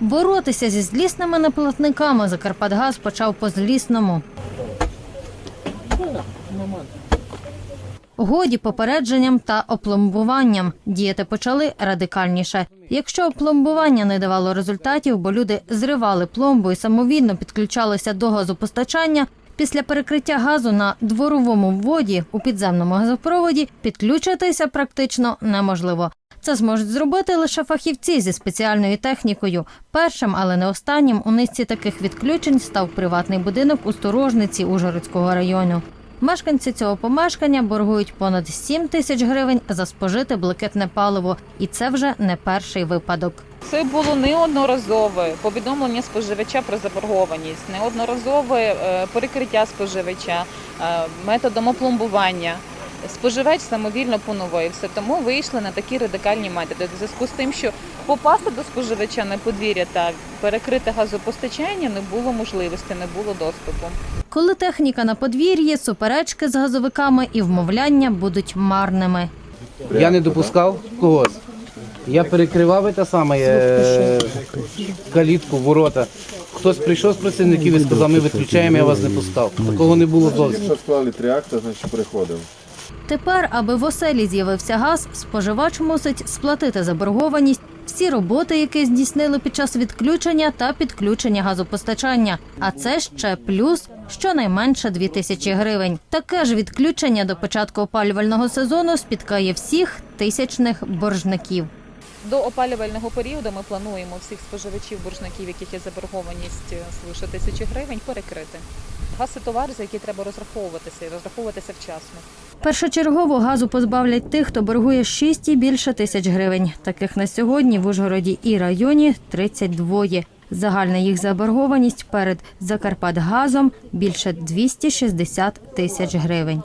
Боротися зі злісними неплатниками Закарпатгаз почав по злісному. Годі попередженням та опломбуванням діяти почали радикальніше. Якщо опломбування не давало результатів, бо люди зривали пломбу і самовільно підключалися до газопостачання. Після перекриття газу на дворовому вводі у підземному газопроводі підключитися практично неможливо. Це зможуть зробити лише фахівці зі спеціальною технікою. Першим, але не останнім, у низці таких відключень став приватний будинок у сторожниці Ужгородського району. Мешканці цього помешкання боргують понад 7 тисяч гривень за спожите блакитне паливо, і це вже не перший випадок. Це було неодноразове повідомлення споживача про заборгованість, неодноразове е, перекриття споживача е, методом опломбування. Споживач самовільно поновився, тому вийшли на такі радикальні методи. В зв'язку з тим, що попасти до споживача на подвір'я та перекрити газопостачання не було можливості, не було доступу. Коли техніка на подвір'ї, суперечки з газовиками і вмовляння будуть марними. Я не допускав когось. Я перекривав те саме е, калітку, ворота. Хтось прийшов з працівників і сказав, ми виключаємо, я вас не пускав. Такого не було зовсім. Якщо склали три акти, значить переходимо. Тепер, аби в оселі з'явився газ, споживач мусить сплатити заборгованість, всі роботи, які здійснили під час відключення та підключення газопостачання. А це ще плюс щонайменше 2 тисячі гривень. Таке ж відключення до початку опалювального сезону спіткає всіх тисячних боржників. До опалювального періоду ми плануємо всіх споживачів боржників, яких є заборгованість е, свише тисячі гривень, перекрити. Газ товар, за який треба розраховуватися і розраховуватися вчасно. Першочергово газу позбавлять тих, хто боргує 6 і більше тисяч гривень. Таких на сьогодні в Ужгороді і районі 32. Загальна їх заборгованість перед Закарпатгазом більше 260 тисяч гривень.